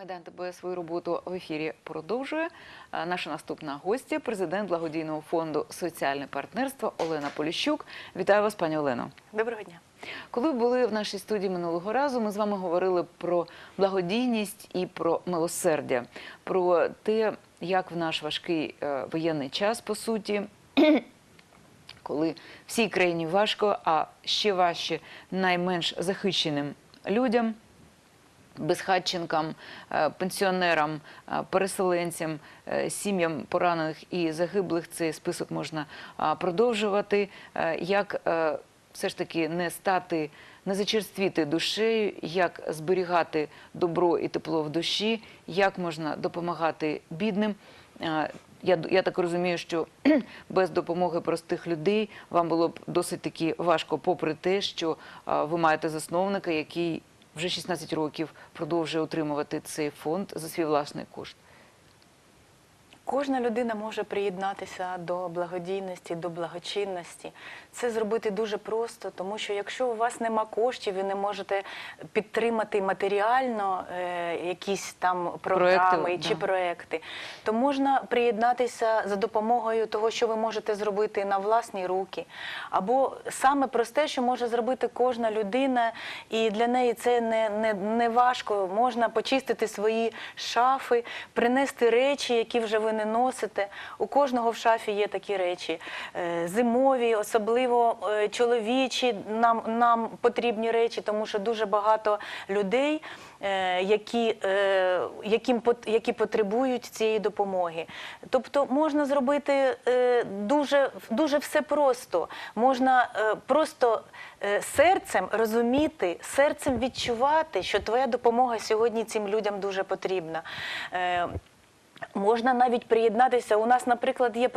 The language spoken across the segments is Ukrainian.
Майдан ТБ свою роботу в ефірі продовжує. Е, Наша наступна гостя, президент благодійного фонду Соціальне партнерство Олена Поліщук. Вітаю вас, пані Олено. Доброго дня. Коли ви були в нашій студії минулого разу, ми з вами говорили про благодійність і про милосердя, про те, як в наш важкий е, воєнний час, по суті, коли всій країні важко, а ще важче найменш захищеним людям. Безхатченкам, е, пенсіонерам, е, переселенцям, е, сім'ям поранених і загиблих цей список можна продовжувати. Як все ж таки не стати, не зачерствіти душею, як зберігати добро і тепло в душі, як можна допомагати бідним. Я, я так розумію, що без допомоги простих людей вам було б досить таки важко, попри те, що ви маєте засновника, який вже 16 років продовжує отримувати цей фонд за свій власний кошт. Кожна людина може приєднатися до благодійності, до благочинності. Це зробити дуже просто, тому що якщо у вас нема коштів, ви не можете підтримати матеріально е, якісь там програми Проекти, чи да. проекти, то можна приєднатися за допомогою того, що ви можете зробити на власні руки, або саме просте, що може зробити кожна людина, і для неї це не, не, не важко. Можна почистити свої шафи, принести речі, які вже ви не носите. У кожного в шафі є такі речі. Е, Зимові, особливо е, чоловічі, нам, нам потрібні речі, тому що дуже багато людей, е, які, яким, які потребують цієї допомоги. Тобто можна зробити дуже, дуже все просто. Можна просто серцем розуміти, серцем відчувати, що твоя допомога сьогодні цим людям дуже потрібна. Можна навіть приєднатися. У нас, наприклад, є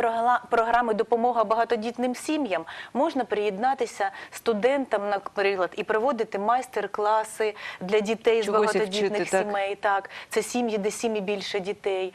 програми допомога багатодітним сім'ям. Можна приєднатися студентам, наприклад, і проводити майстер-класи для дітей Чогось з багатодітних вчити, сімей. Так, це сім'ї, де сім'ї більше дітей.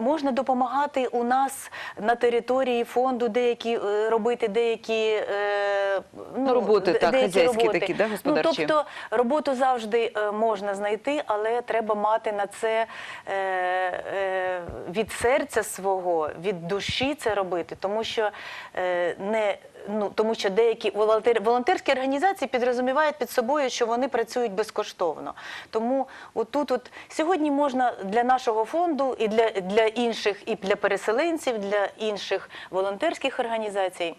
Можна допомагати у нас на території фонду деякі е, робити деякі е, Ну, роботи, так, деякі хазяйські роботи. такі, да, Ну, господарчі? тобто роботу завжди е, можна знайти, але треба мати на це е, е, від серця свого, від душі це робити, тому що е, не. Ну, тому що деякі волонтери волонтерські організації підрозумівають під собою, що вони працюють безкоштовно. Тому отут, от сьогодні можна для нашого фонду і для, для інших, і для переселенців, для інших волонтерських організацій.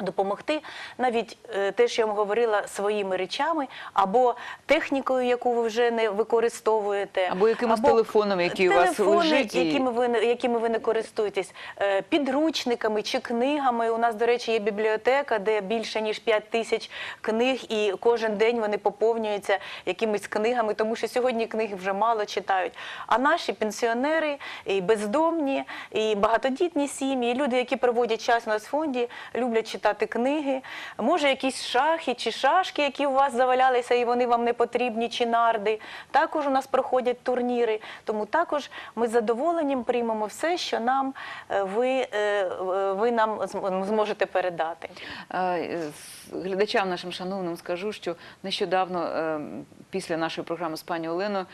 Допомогти навіть е, те, що я вам говорила, своїми речами або технікою, яку ви вже не використовуєте, Або якимось телефоном, який у вас телефони, лежить якими ви якими ви не користуєтесь, е, підручниками чи книгами. У нас, до речі, є бібліотека, де більше ніж 5 тисяч книг, і кожен день вони поповнюються якимись книгами, тому що сьогодні книги вже мало читають. А наші пенсіонери, і бездомні, і багатодітні сім'ї, і люди, які проводять час у нас в фонді, люблять читати книги. Може, якісь шахи чи шашки, які у вас завалялися, і вони вам не потрібні, чи нарди. Також у нас проходять турніри. Тому також ми з задоволенням приймемо все, що нам е, ви, е, е, ви нам зможете передати. Глядачам нашим шановним скажу, що нещодавно після нашої програми з пані Оленою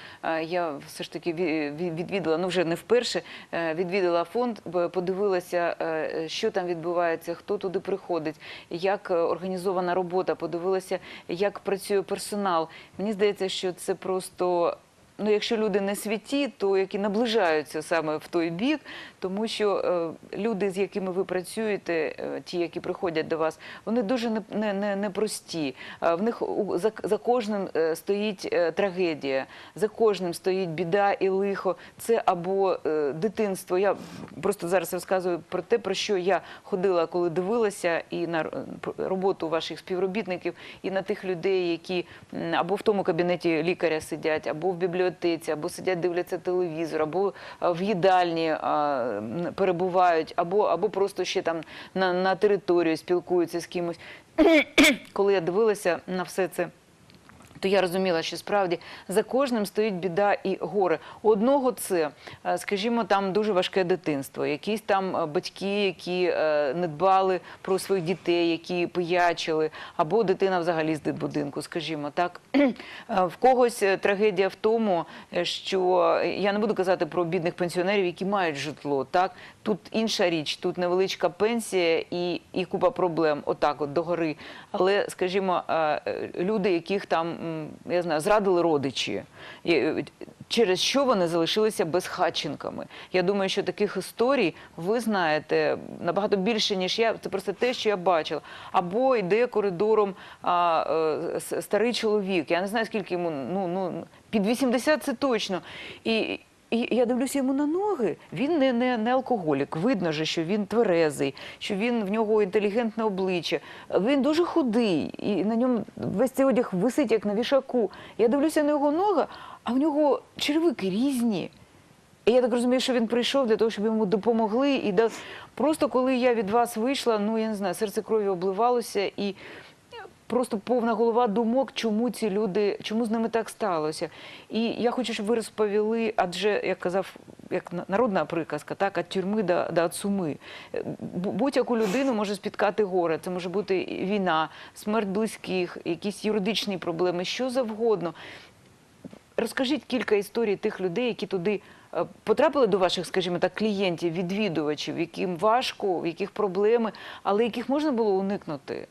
я все ж таки ві- ві- відвідала, ну вже не вперше, відвідала фонд, подивилася, що там відбувається, хто туди приходить, як е, організована робота, подивилася, як працює персонал. Мені здається, що це просто. Ну, якщо люди не святі, то які наближаються саме в той бік, тому що е, люди, з якими ви працюєте, е, ті, які приходять до вас, вони дуже не, не, не, непрості. В них за, за кожним е, стоїть трагедія, за кожним стоїть біда і лихо. Це або дитинство. Я просто зараз розказую про те, про що я ходила, коли дивилася, і на роботу ваших співробітників, і на тих людей, які або в тому кабінеті лікаря сидять, або в бібліотеці, або сидять, дивляться телевізор, або в їдальні перебувають, або, або просто ще там на, на території спілкуються з кимось. Коли я дивилася на все це. То я розуміла, що справді за кожним стоїть біда і горе. Одного це, е, скажімо, там дуже важке дитинство, якісь там е, батьки, які е, не дбали про своїх дітей, які пиячили, або дитина взагалі з дитбудинку, скажімо так. В когось трагедія в тому, що я не буду казати про бідних пенсіонерів, які мають житло. Так тут інша річ, тут невеличка пенсія і, і купа проблем. Отак, от догори. Але, скажімо, люди, яких там я знаю, зрадили родичі, е, через що вони залишилися безхатченками. Я думаю, що таких історій ви знаєте набагато більше, ніж я. Це просто те, що я бачила. Або йде коридором а, а, старий чоловік. Я не знаю, скільки йому, ну, ну під 80 це точно. І, і я дивлюся йому на ноги. Він не, не, не алкоголік. Видно же, що він тверезий, що він в нього інтелігентне обличчя. Він дуже худий, і на ньому весь цей одяг висить як на вішаку. Я дивлюся на його ноги, а в нього черевики різні. І я так розумію, що він прийшов для того, щоб йому допомогли. І да... просто коли я від вас вийшла, ну я не знаю, серце крові обливалося і. Просто повна голова думок, чому ці люди, чому з ними так сталося. І я хочу, щоб ви розповіли, адже як казав, як народна приказка, так, від тюрми до, до суми. Е, Будь-яку людину може спіткати горе. Це може бути війна, смерть близьких, якісь юридичні проблеми, що завгодно. Розкажіть кілька історій тих людей, які туди е, потрапили до ваших, скажімо так, клієнтів, відвідувачів, яким важко, в яких проблеми, але яких можна було уникнути.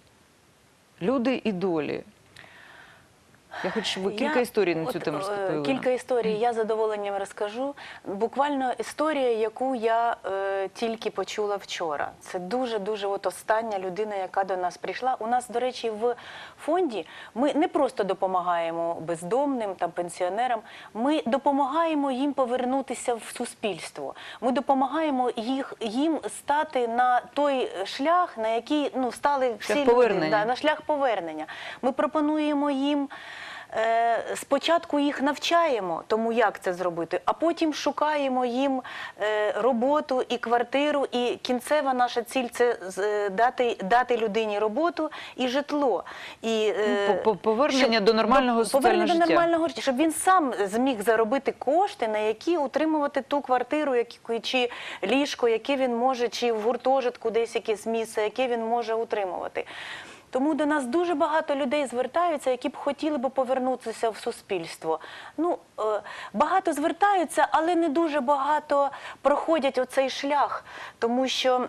Люди і долі. Я хочу, ви кілька Я- історій на цю тему е, розповіли. Кілька історій я задоволенням розкажу. Буквально історія, яку я е, тільки почула вчора. Це дуже дуже от остання людина, яка до нас прийшла. У нас, до речі, в фонді ми не просто допомагаємо бездомним та пенсіонерам. Ми допомагаємо їм повернутися в суспільство. Ми допомагаємо їх їм стати на той шлях, на який ну стали всі Шлях люди. Да, на шлях повернення. Ми пропонуємо їм. Е, Спочатку їх навчаємо, тому як це зробити, а потім шукаємо їм е, роботу і квартиру. І кінцева наша ціль це е, дати, дати людині роботу і житло. І, Ну, по- по- повернення щоб- до нормального соціального до нормального життя, щоб він сам зміг заробити кошти, на які утримувати ту квартиру, які, чи ліжко, яке він може, чи в гуртожитку десь якесь місце, яке він може утримувати. Тому до нас дуже багато людей звертаються, які б хотіли би повернутися в суспільство. Ну, е, багато звертаються, але не дуже багато проходять оцей шлях, тому що.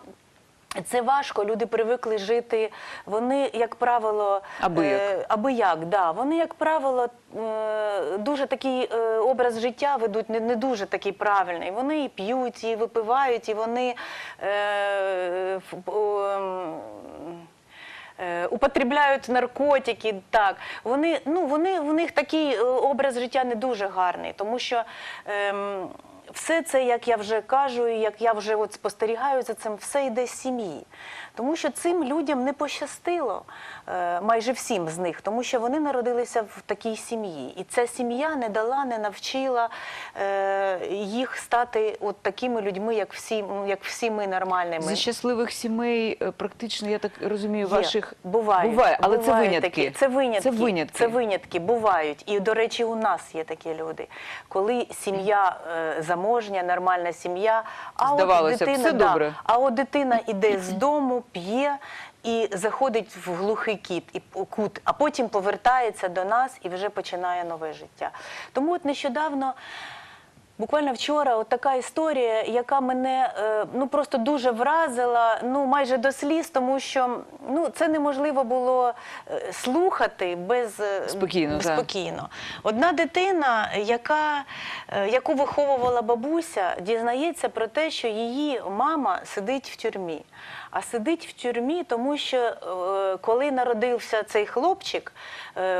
Це важко, люди привикли жити. Вони, як правило, Аби як. е, аби як, да. Вони, як правило, е, дуже такий е, образ життя ведуть не, не дуже такий правильний. Вони і п'ють, і випивають, і вони. Е, ем, е, употребляють наркотики. Так, вони, ну, вони, в них такий е, образ життя не дуже гарний, тому що. Ем, все це, як я вже кажу, і як я вже от спостерігаю за цим, все йде з сім'ї. Тому що цим людям не пощастило, е, майже всім з них, тому що вони народилися в такій сім'ї. І ця сім'я не дала, не навчила е, їх стати от такими людьми, як всі, як всі ми нормальними. Зі щасливих сімей, е, практично, я так розумію, Є. ваших бувають, буває, але це винятки. Такі. Це винятки. Це винятки. Це винятки бувають. І, до речі, у нас є такі люди. Коли сім'я е, заможня, нормальна сім'я, а Здавалося от дитина, все да, добре. а от дитина іде з дому, п'є. І заходить в глухий кіт і кут, а потім повертається до нас і вже починає нове життя. Тому от нещодавно Буквально вчора от така історія, яка мене е, ну просто дуже вразила, ну майже до сліз, тому що ну це неможливо було е, слухати без е, Спокійно, спокійно. Одна дитина, яка, яку виховувала бабуся, дізнається про те, що її мама сидить в тюрмі. А сидить в тюрмі, тому що коли народився цей хлопчик,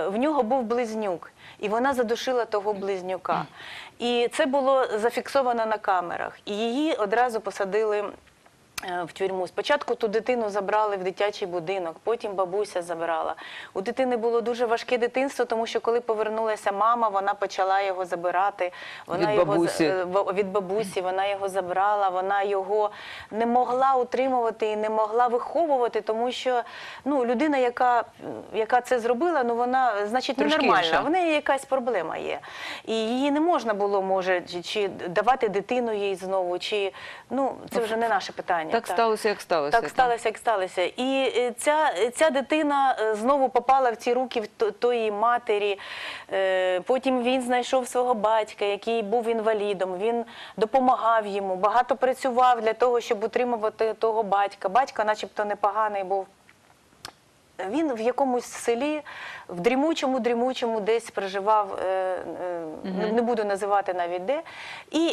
в нього був близнюк, і вона задушила того близнюка. І це було зафіксовано на камерах. І її одразу посадили В тюрму. Спочатку ту дитину забрали в дитячий будинок, потім бабуся забрала. У дитини було дуже важке дитинство, тому що коли повернулася мама, вона почала його забирати. Вона Від його бабусі. е, від бабусі, вона його забрала, вона його не могла утримувати і не могла виховувати, тому що ну, людина, яка, яка це зробила, ну вона значить Трошки ненормальна. інша. В неї якась проблема є. І її не можна було, може, чи, чи давати дитину їй знову, чи ну це вже не наше питання. Так сталося, як сталося. Так сталося, як сталося. І е, ця, ця дитина е, знову попала в ці руки в тої матері. Е, Потім він знайшов свого батька, який був інвалідом. Він допомагав йому, багато працював для того, щоб утримувати того батька. Батько, начебто, непоганий був. Він в якомусь селі, в дрімучому, дрімучому десь проживав, е, е, не- буду називати навіть де, і,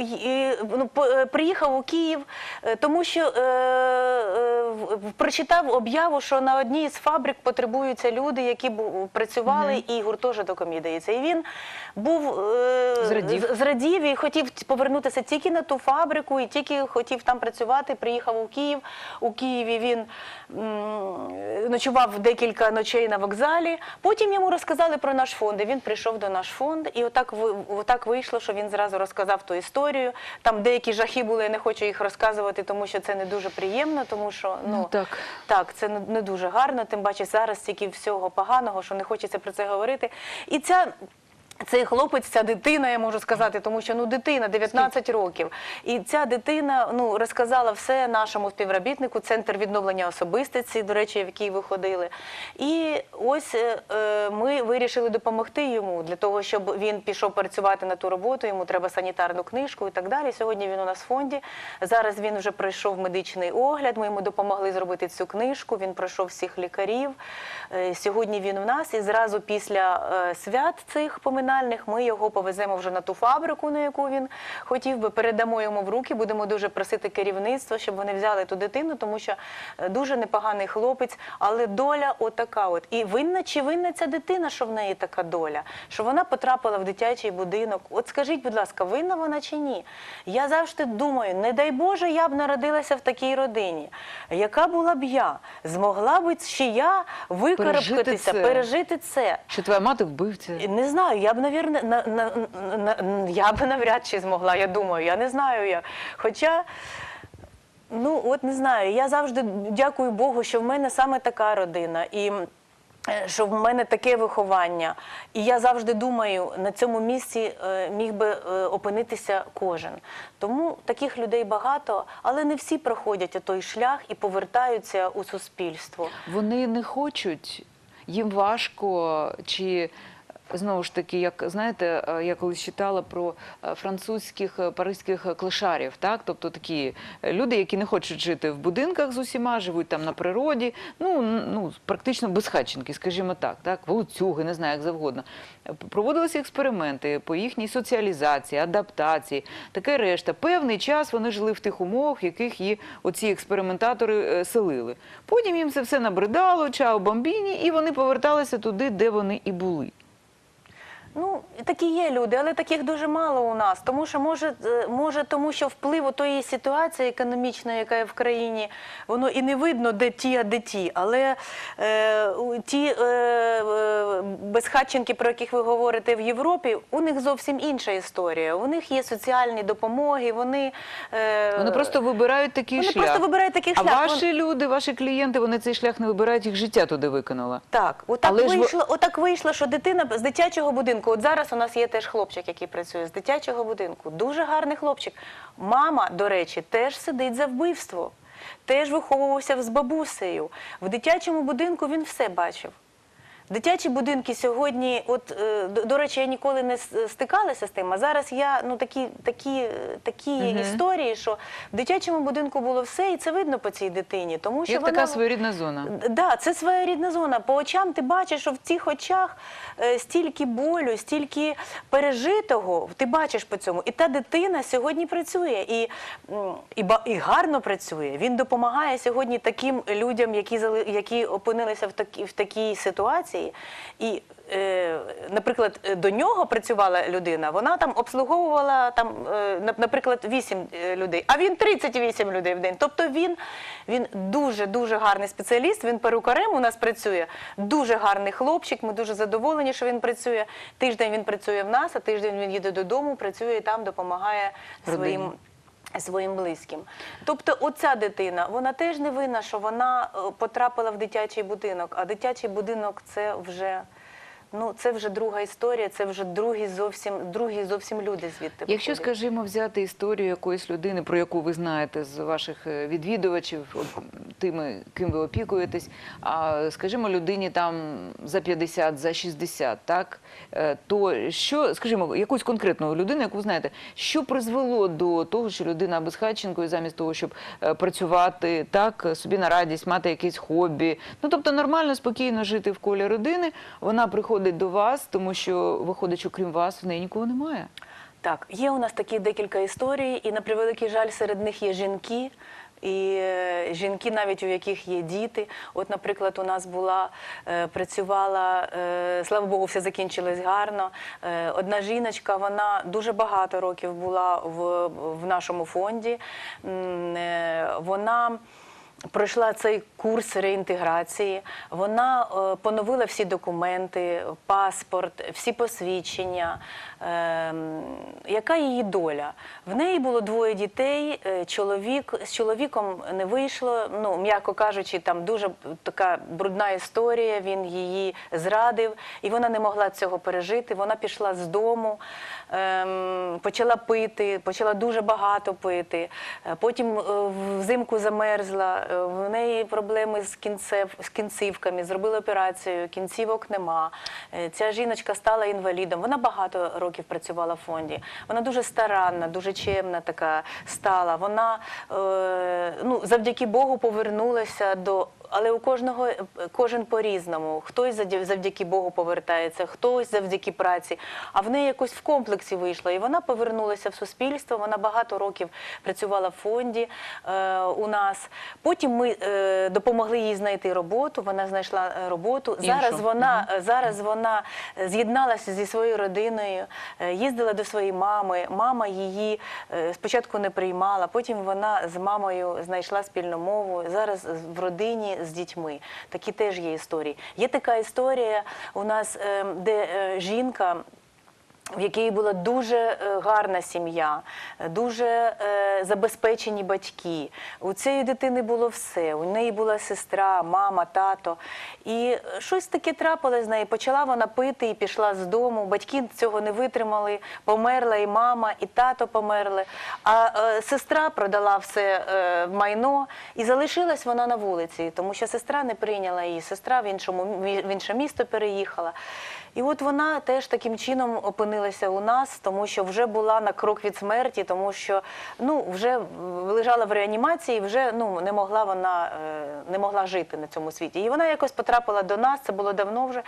і ну, е, приїхав у Київ, тому що е, прочитав об'яву, що на одній з фабрик потребуються люди, які працювали, і гуртожиток їм дається. І він був е, Зрадів. зрадів і хотів повернутися тільки на ту фабрику, і тільки хотів там працювати. Приїхав у Київ. У Києві він ночував декілька ночей на вокзалі. Потім йому розказали про наш фонд. і Він прийшов до наш фонд, і отак отак вийшло, що він зразу розказав ту історію. Там деякі жахи були, я не хочу їх розказувати, тому що це не дуже приємно, тому що ну, Ну, так. так, це не, не дуже гарно. Тим бачиш, зараз стільки всього поганого, що не хочеться про це говорити. І ця. Цей хлопець, ця дитина, я можу сказати, тому що ну дитина 19 років. І ця дитина ну розказала все нашому співробітнику, центр відновлення особистості, до речі, в який ви ходили. І ось е, е, ми вирішили допомогти йому для того, щоб він пішов працювати на ту роботу. Йому треба санітарну книжку і так далі. Сьогодні він у нас в фонді. Зараз він вже пройшов медичний огляд. Ми йому допомогли зробити цю книжку. Він пройшов всіх лікарів. Е, Сьогодні він в нас, і зразу після е, свят цих поминальних ми його повеземо вже на ту фабрику, на яку він хотів би. Передамо йому в руки. Будемо дуже просити керівництво, щоб вони взяли ту дитину, тому що е, дуже непоганий хлопець, але доля отака. От і винна чи винна ця дитина, що в неї така доля, що вона потрапила в дитячий будинок. От скажіть, будь ласка, винна вона чи ні? Я завжди думаю, не дай Боже, я б народилася в такій родині. Яка була б я? Змогла б ще я викарабкатися, це. пережити це. Що твоя мати вбивця? Не знаю, я б, навірно, на, на, на, я б навряд чи змогла, я думаю, я не знаю як. Хоча, ну от не знаю, я завжди дякую Богу, що в мене саме така родина. І е, що в мене таке виховання. І я завжди думаю, на цьому місці е, міг би е, опинитися кожен. Тому таких людей багато, але не всі проходять той шлях і повертаються у суспільство. Вони не хочуть, їм важко, чи знову ж таки, як знаєте, е, я колись читала про е, французьких е, паризьких клишарів, так, тобто такі люди, які не хочуть жити в будинках з усіма, живуть там на природі, ну, ну практично безхатченки, скажімо так, так, волоцюги, не знаю, як завгодно. Проводилися експерименти по їхній соціалізації, адаптації, таке решта. Певний час вони жили в тих умовах, в яких її оці експериментатори селили. Потім їм це все набридало, чао бомбіні, і вони поверталися туди, де вони і були. Ну, такі є люди, але таких дуже мало у нас. Тому що може, е, може тому що впливу тої ситуації економічної, яка є в країні, воно і не видно, де ті, а де ті. Але е, ті е, е, безхатченки, про яких ви говорите в Європі, у них зовсім інша історія. У них є соціальні допомоги, вони, е, Вони просто вибирають такий вони шлях. просто вибирають такий а шлях. ваші люди, ваші клієнти, вони цей шлях не вибирають, їх життя туди виконало. Так, отак Але ж отак вийшло, що дитина з дитячого будинку. От зараз у нас є теж хлопчик, який працює з дитячого будинку. Дуже гарний хлопчик. Мама, до речі, теж сидить за вбивство, теж виховувався з бабусею. В дитячому будинку він все бачив. Дитячі будинки сьогодні, от е, до, речі, я ніколи не стикалася з тим. А зараз я ну такі, такі, такі є історії, що в дитячому будинку було все, і це видно по цій дитині, тому що Як вона така своєрідна зона. Да, це своєрідна зона. По очам ти бачиш, що в цих очах е, стільки болю, стільки пережитого. Ти бачиш по цьому. І та дитина сьогодні працює і, і, і гарно працює. Він допомагає сьогодні таким людям, які, які опинилися в, такі, в такій ситуації. Ідеї. І, е, наприклад, до нього працювала людина, вона там обслуговувала там, е, наприклад, 8 е, людей, а він 38 людей в день. Тобто він, він дуже дуже гарний спеціаліст. Він перукарем у нас працює. Дуже гарний хлопчик. Ми дуже задоволені, що він працює. Тиждень він працює в нас, а тиждень він їде додому, працює і там, допомагає Родині. своїм своїм близьким. Тобто, оця дитина, вона теж не винна, що вона е, потрапила в дитячий будинок, а дитячий будинок це вже. Ну, це вже друга історія, це вже другі зовсім, другі зовсім люди звідти. Якщо, виходять. скажімо, взяти історію якоїсь людини, про яку ви знаєте з ваших е, відвідувачів, тими, ким ви опікуєтесь, а скажімо, людині там за 50, за 60, так е, то що, скажімо, якусь конкретну людину, яку ви знаєте, що призвело до того, що людина безхатченкою, замість того, щоб е, працювати так собі на радість, мати якесь хобі, ну тобто нормально, спокійно жити в колі родини, вона приходить до вас, тому що виходить, що крім вас в неї нікого немає. Так, є у нас такі декілька історій, і на превеликий жаль, серед них є жінки. І е, жінки, навіть у яких є діти. От, наприклад, у нас була е, працювала, е, слава Богу, все закінчилось гарно. Одна жіночка, вона дуже багато років була в, в нашому фонді. Вона пройшла цей курс реінтеграції. Вона е, поновила всі документи, паспорт, всі посвідчення. Ем, яка її доля? В неї було двоє дітей. е, Чоловік з чоловіком не вийшло. Ну, м'яко кажучи, там дуже така брудна історія. Він її зрадив, і вона не могла цього пережити. Вона пішла з дому, ем, почала пити, почала дуже багато пити. Е, Потім взимку замерзла. В неї проблеми з кінцев, з кінцівками. Зробили операцію, кінцівок нема. Е, Ця жіночка стала інвалідом. Вона багато років працювала в фонді. Вона дуже старанна, дуже чемна така стала. Вона е, ну, завдяки Богу повернулася до. Але у кожного е, кожен по-різному. Хтось завдяки Богу повертається, хтось завдяки праці. А в неї якось в комплексі вийшло. І вона повернулася в суспільство. Вона багато років працювала в фонді е, у нас. Потім ми е, допомогли їй знайти роботу. Вона знайшла е, роботу. Іншу. Зараз вона е, зараз вона е, з'єдналася зі своєю родиною, їздила до своєї мами. Мама її спочатку не приймала, потім вона з мамою знайшла спільну мову. Зараз в родині з дітьми. Такі теж є історії. Є така історія у нас, е, де жінка. В якій була дуже е, гарна сім'я, е, дуже е, забезпечені батьки. У цієї дитини було все. У неї була сестра, мама, тато. І е, щось таке трапилось з нею. Почала вона пити і пішла з дому. Батьки цього не витримали. Померла і мама, і тато померли. А е, сестра продала все е, майно і залишилась вона на вулиці, тому що сестра не прийняла її. Сестра в іншому в інше місто переїхала. І от вона теж таким чином опинилася у нас, тому що вже була на крок від смерті, тому що ну вже лежала в реанімації, вже ну не могла вона е, не могла жити на цьому світі. І вона якось потрапила до нас. Це було давно вже.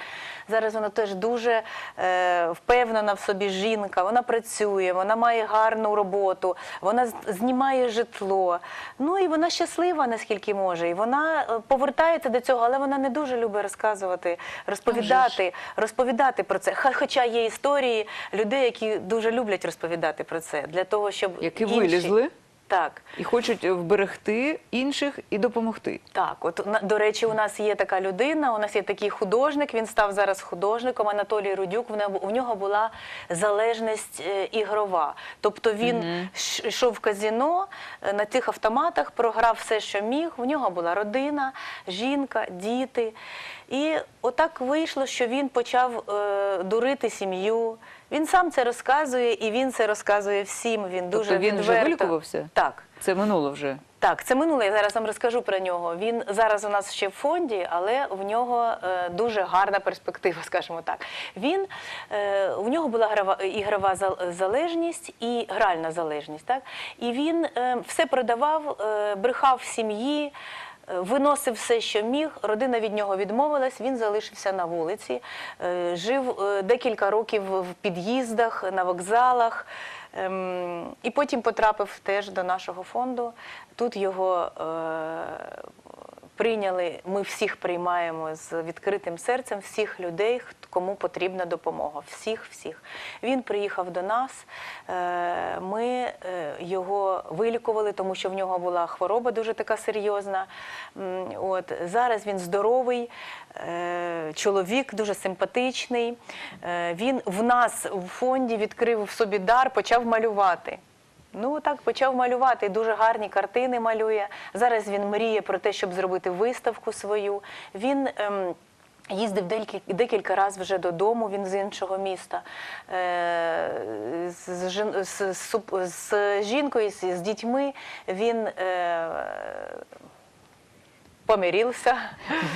Зараз вона теж дуже е, впевнена в собі жінка. Вона працює, вона має гарну роботу, вона знімає житло. Ну і вона щаслива, наскільки може. І вона е, повертається до цього, але вона не дуже любить розказувати, розповідати, розповідати про це. Хоча є історії людей, які дуже люблять розповідати про це, для того, щоб Які інші... вилізли Так. і хочуть вберегти інших і допомогти. Так, от на- до речі, у нас є така людина, у нас є такий художник. Він став зараз художником. Анатолій Рудюк. В нього- у нього була залежність е, ігрова. Тобто він ш- йшов в казіно е, на тих автоматах, програв все, що міг. У нього була родина, жінка, діти. І отак вийшло, що він почав е, дурити сім'ю. Він сам це розказує, і він це розказує всім. Він дуже Тобто він вже вилікувався? Так. Це минуло вже. Так, це минуле. Я зараз вам розкажу про нього. Він зараз у нас ще в фонді, але в нього е, дуже гарна перспектива, скажімо так. Він е, у нього була грава, ігрова залежність і гральна залежність. Так? І він е, все продавав, е, брехав сім'ї. Е, Виносив все, що міг, родина від нього відмовилась, він залишився на вулиці, е, жив е, декілька років в під'їздах, на вокзалах. Ем, І потім потрапив теж до нашого фонду. Тут його прийняли, ми всіх приймаємо з відкритим серцем всіх людей, кому потрібна допомога. Всіх, всіх. Він приїхав до нас. е, Ми е, його вилікували, тому що в нього була хвороба дуже така серйозна. От зараз він здоровий, е, чоловік дуже симпатичний. Він в нас в фонді відкрив в собі дар, почав малювати. Ну так почав малювати. Дуже гарні картини малює. Зараз він мріє про те, щоб зробити виставку свою. Він ем, їздив декілька, разів вже додому. Він з іншого міста. Е, з, з, з, з, з жінкою, з, з дітьми він е, помирився.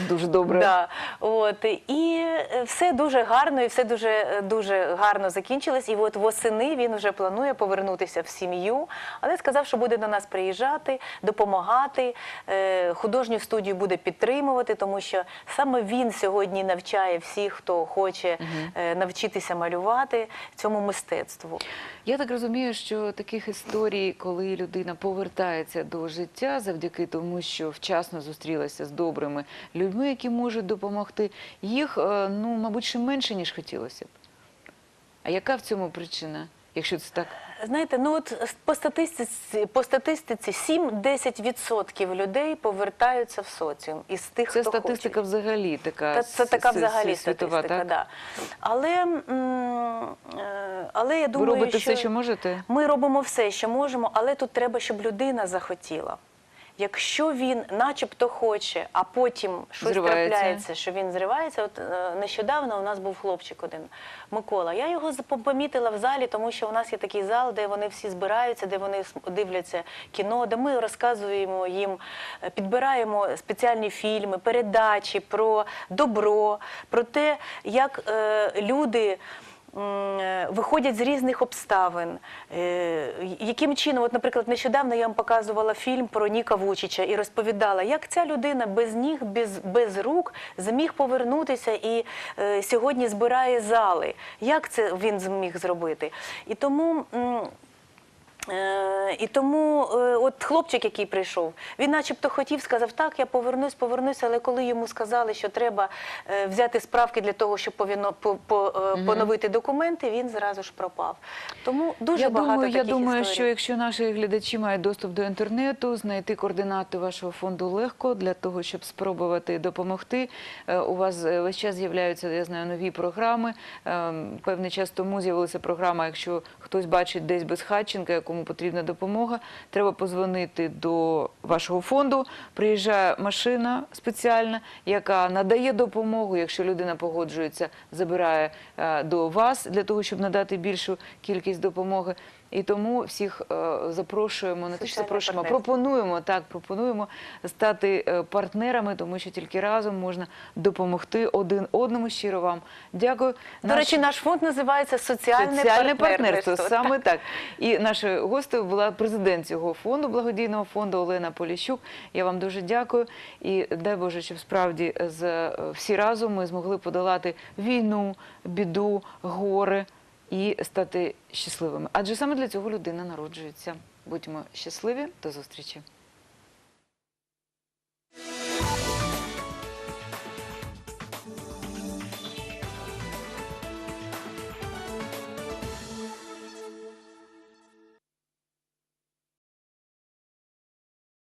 Дуже добре. Да. От, і е, все дуже гарно, і все дуже, е, дуже гарно закінчилось. І от восени він вже планує повернутися в сім'ю, але сказав, що буде до нас приїжджати, допомагати, е, художню студію буде підтримувати, тому що саме він сьогодні навчає всіх, хто хоче навчитися малювати цьому мистецтву. Я так розумію, що таких історій, коли людина повертається до життя завдяки тому, що вчасно зустрілася з добрими людьми, які можуть допомогти, їх, е, ну, мабуть, ще менше, ніж хотілося б. А яка в цьому причина, якщо це так? Знаєте, ну от по статистиці, по статистиці 7-10% людей повертаються в соціум із тих, Це хто статистика хоче. взагалі така. Та це така взагалі світова, статистика, так? да. Але, е, але я Ви думаю, робите що все, що можете? ми робимо все, що можемо, але тут треба, щоб людина захотіла. Якщо він начебто хоче, а потім щось Зривається. трапляється, що він зривається. От е, нещодавно у нас був хлопчик один Микола. Я його помітила в залі, тому що у нас є такий зал, де вони всі збираються, де вони дивляться кіно, де ми розказуємо їм, е, підбираємо спеціальні фільми, передачі про добро, про те, як е, люди. Е, Виходять з різних обставин. Е, Яким чином, от, наприклад, нещодавно я вам показувала фільм про Ніка Вучича і розповідала, як ця людина без ніг, без, без рук зміг повернутися і е, сьогодні збирає зали. Як це він зміг зробити? І тому. Е, І тому е, от хлопчик, який прийшов, він начебто хотів, сказав, так, я повернусь, повернусь, але коли йому сказали, що треба е, взяти справки для того, щоб повіно- по- по- е, поновити документи, він зразу ж пропав. Тому дуже я багато думаю, я думаю, історій. що якщо наші глядачі мають доступ до інтернету, знайти координати вашого фонду легко для того, щоб спробувати допомогти. Е, У вас е, весь час з'являються, я знаю, нові програми. Е, Певний час тому з'явилася програма, якщо хтось бачить десь безхатченка, якому потрібна допомога, треба позвонити до вашого фонду. Приїжджає машина спеціальна, яка надає допомогу. Якщо людина погоджується, забирає е, до вас для того, щоб надати більшу кількість допомоги. І тому всіх е, запрошуємо, не те, що запрошуємо, а пропонуємо так, пропонуємо стати е, партнерами, тому що тільки разом можна допомогти один одному. Щиро вам дякую. До речі, наш фонд називається Соціальне, Соціальне партнерство. партнерство, саме так. І нашою гостею була президент цього фонду, благодійного фонду Олена Поліщук. Я вам дуже дякую. І дай Боже, щоб справді з е, всі разом ми змогли подолати війну, біду, гори і стати щасливими. Адже саме для цього людина народжується. Будьмо щасливі, до зустрічі.